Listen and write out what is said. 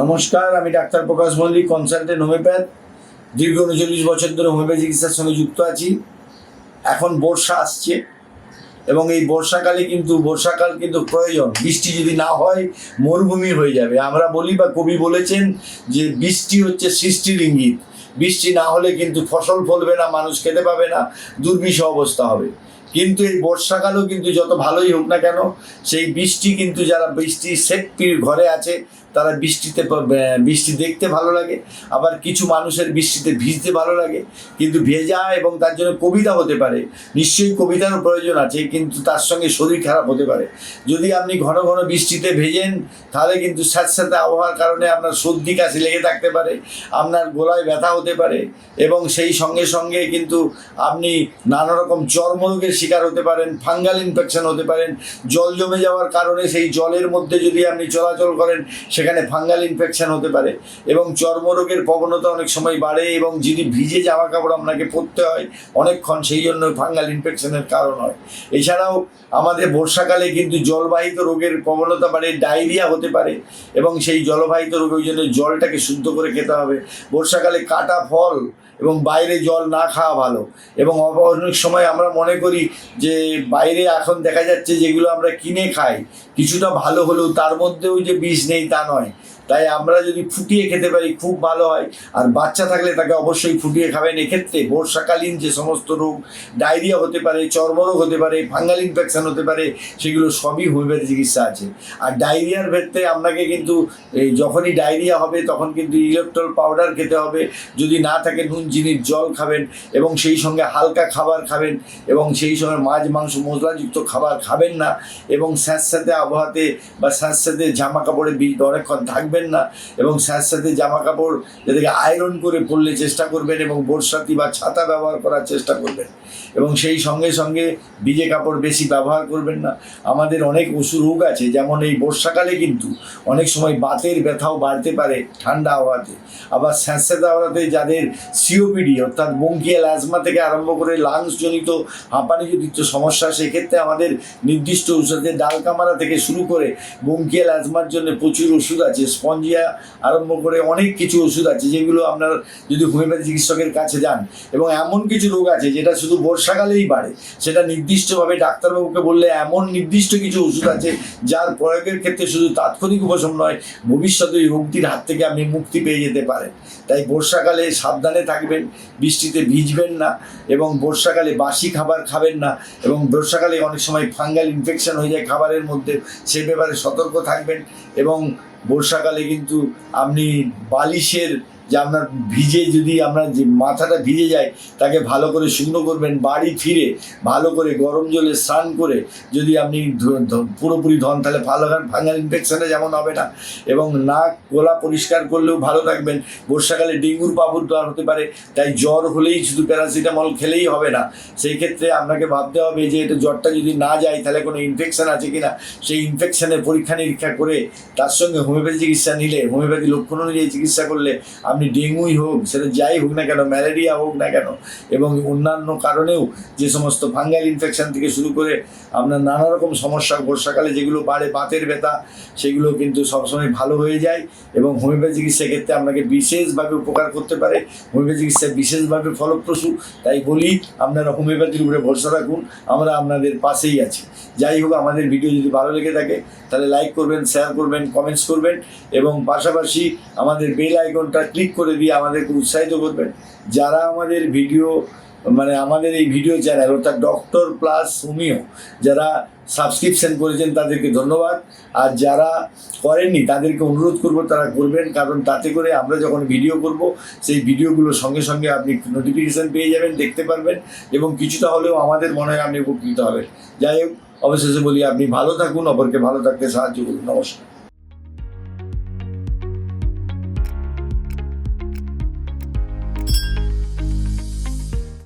নমস্কার, আমি doctor Prakash Mallick, consultant homeopath. দীর্ঘ উনচল্লিশ বছর ধরে হোমিওপ্যাথি চিকিৎসার সঙ্গে যুক্ত আছি। এখন বর্ষা আসছে এবং এই বর্ষাকালে কিন্তু, বর্ষাকাল কিন্তু প্রয়োজন। বৃষ্টি যদি না হয়, মরুভূমি হয়ে যাবে। আমরা বলি বা কবি বলেছেন যে, বৃষ্টি হচ্ছে সৃষ্টির ইঙ্গিত। বৃষ্টি না হলে কিন্তু ফসল ফলবে না, মানুষ খেতে পাবে না দুর্বিষহ অবস্থা হবে। কিন্তু এই বর্ষাকালও কিন্তু যত ভালোই হোক না কেন, সেই বৃষ্টি কিন্তু যারা বৃষ্টি সেফটির ঘরে আছে তারা বৃষ্টিতে বৃষ্টি দেখতে ভালো লাগে, আবার কিছু মানুষের বৃষ্টিতে ভিজতে ভালো লাগে, কিন্তু ভেজা এবং তার জন্য কবিতা হতে পারে। নিশ্চয়ই কবিতারও প্রয়োজন আছে, কিন্তু তার সঙ্গে শরীর খারাপ হতে পারে। যদি আপনি ঘন ঘন বৃষ্টিতে ভেজেন, তাহলে কিন্তু স্যাঁতস্যাঁতে আবহাওয়ার কারণে আপনার সর্দি, কাশি লেগে থাকতে পারে, আপনার গলায় ব্যথা হতে পারে এবং সেই সঙ্গে সঙ্গে কিন্তু আপনি নানা রকম চর্মরোগের শিকার হতে পারেন, ফাঙ্গাল ইনফেকশন হতে পারেন, জল জমে যাওয়ার কারণে সেই জলের মধ্যে যদি আপনি চলাচল করেন সেখানে ফাঙ্গাল ইনফেকশান হতে পারে এবং চর্মরোগের প্রবণতা অনেক সময় বাড়ে এবং যদি ভিজে জামা কাপড় আপনাকে পরতে হয়, অনেকক্ষণ সেই জন্য ফাঙ্গাল ইনফেকশনের কারণ হয়। এছাড়াও আমাদের বর্ষাকালে কিন্তু জলবাহিত রোগের প্রবণতা বাড়ে, ডায়রিয়া হতে পারে এবং সেই জলবাহিত রোগের জন্য জলটাকে শুদ্ধ করে খেতে হবে। বর্ষাকালে কাটা ফল এবং বাইরে জল না খাওয়া ভালো এবং অনেক সময় আমরা মনে করি যে বাইরে এখন দেখা যাচ্ছে যেগুলো আমরা কিনে খাই, কিছুটা ভালো হলেও তার মধ্যেও যে বিষ নেই তা নয়। তাই আমরা যদি ফুটিয়ে খেতে পারি, খুব ভালো হয়। আর বাচ্চা থাকলে তাকে অবশ্যই ফুটিয়ে খাবেন। এক্ষেত্রে বর্ষাকালীন যে সমস্ত রোগ, ডায়রিয়া হতে পারে চর্মরোগ হতে পারে, ফাঙ্গাল ইনফেকশান হতে পারে, সেগুলো সবই হোমিওপ্যাথি চিকিৎসা আছে। আর ডায়রিয়ার ক্ষেত্রে আপনাকে কিন্তু এই যখনই ডায়রিয়া হবে, তখন কিন্তু ইলেকট্রল পাউডার খেতে হবে। যদি না থাকে নুন, চিনির জল খাবেন এবং সেই সঙ্গে হালকা খাবার খাবেন এবং সেই সময় মাছ, মাংস, মশলাযুক্ত খাবার খাবেন না এবং স্যাঁতস্যাঁতে আবহাওয়াতে বা স্যাঁতস্যাঁতে জামা কাপড়ে অনেকক্ষণ থাকবেন না এবং স্যাঁতস্যাঁতে জামা কাপড় যেটাকে আয়রন করে পরলে চেষ্টা করবেন এবং বর্ষাতি বা ছাতা ব্যবহার করার চেষ্টা করবেন। এবং সেই সঙ্গে সঙ্গে ভিজে কাপড় বেশি ব্যবহার করবেন না। আমাদের অনেক ওষুধ রোগ আছে, যেমন এই বর্ষাকালে কিন্তু অনেক সময় বাতের ব্যথাও বাড়তে পারে ঠান্ডা আবহাওয়াতে আবার স্যাঁতস্যাঁতে আবহাওয়াতে যাদের সিওপিডি অর্থাৎ বঙ্কিয়াল অ্যাজমা থেকে আরম্ভ করে লাংসজনিত হাঁপানিজনিত সমস্যা, সেক্ষেত্রে আমাদের নির্দিষ্ট ওষুধের ডালকামারা থেকে শুরু করে বঙ্কিয়াল অ্যাজমার জন্য প্রচুর ওষুধ আছে স্পঞ্জিয়া আরম্ভ করে অনেক কিছু ওষুধ আছে যেগুলো আপনার যদি হোমিওপ্যাথি চিকিৎসকের কাছে যান এবং এমন কিছু রোগ আছে যেটা শুধু বর্ষাকালেই বাড়ে, সেটা নির্দিষ্টভাবে ডাক্তারবাবুকে বললে এমন নির্দিষ্ট কিছু ওষুধ আছে যার প্রয়োগের ক্ষেত্রে শুধু তাৎক্ষণিক উপশম নয়, ভবিষ্যতে ওই রোগটির হাত থেকে আপনি মুক্তি পেয়ে যেতে পারেন। তাই বর্ষাকালে সাবধানে থাকবেন, বৃষ্টিতে ভিজবেন না এবং বর্ষাকালে বাসি খাবার খাবেন না এবং বর্ষাকালে অনেক সময় ফাঙ্গাল ইনফেকশন হয়ে যায় খাবারের মধ্যে, সে ব্যাপারে সতর্ক থাকবেন এবং বর্ষাকালে কিন্তু আপনি বালিশের যে আপনার ভিজে যদি আপনার যে মাথাটা ভিজে যায়, তাকে ভালো করে শুকনো করবেন, বাড়ি ফিরে ভালো করে গরম জলে স্নান করে যদি আপনি পুরোপুরি ধন তাহলে ভালো খান ফাঙ্গাল ইনফেকশনে যেমন হবে না, এবং নাক, গলা পরিষ্কার করলেও ভালো থাকবেন, বর্ষাকালে ডেঙ্গুর প্রাদুর্ভাব হতে পারে, তাই জ্বর হলেই শুধু প্যারাসিটামল খেলেই হবে না, সেই ক্ষেত্রে আপনাকে ভাবতে হবে যে এটা জ্বরটা যদি না যায়, তাহলে কোনো ইনফেকশন আছে কিনা, সেই ইনফেকশনের পরীক্ষা নিরীক্ষা করে তার সঙ্গে হোমিওপ্যাথি চিকিৎসা নিলে, হোমিওপ্যাথি লক্ষণ অনুযায়ী চিকিৎসা করলে আপনি ডেঙ্গুই হোক, সেটা যাই হোক না কেন, ম্যালেরিয়া হোক না কেন, এবং অন্যান্য কারণেও যে সমস্ত ফাঙ্গাল ইনফেকশন থেকে শুরু করে আপনার নানা রকম সমস্যা, বর্ষাকালে যেগুলো বাড়ে, বাতের ব্যথা, সেগুলো কিন্তু সবসময় ভালো হয়ে যায় এবং হোমিওপ্যাথি চিকিৎসা ক্ষেত্রে আপনাকে বিশেষভাবে উপকার করতে পারে। হোমিওপ্যাথি চিকিৎসা বিশেষভাবে ফলপ্রসূ। তাই বলি, আপনারা হোমিওপ্যাথির উপরে ভরসা রাখুন, আমরা আপনাদের পাশেই আছি। যাই হোক, আমাদের ভিডিও যদি ভালো লেগে থাকে, তাহলে লাইক করবেন শেয়ার করবেন কমেন্টস করবেন, এবং পাশাপাশি আমাদের বেল আইকনটা ক্লিক করে দিয়ে আমাদেরকে উৎসাহিত করবেন। যারা আমাদের ভিডিও মানে আমাদের এই ভিডিও চ্যানেল, অর্থাৎ ডক্টর প্লাস হোমিও যারা সাবস্ক্রিপশন করেছেন তাদেরকে ধন্যবাদ। আর যারা করেননি, তাদেরকে অনুরোধ করব তারা করবেন, কারণ তাতে করে আমরা যখন ভিডিও করব, সেই ভিডিওগুলো সঙ্গে সঙ্গে আপনি নোটিফিকেশান পেয়ে যাবেন, দেখতে পারবেন এবং কিছুটা হলেও আমাদের মনে হয় আপনি উপকৃত হবেন। যাই হোক, অবশেষে বলি আপনি ভালো থাকুন, অপরকে ভালো থাকতে সাহায্য করুন। নমস্কার।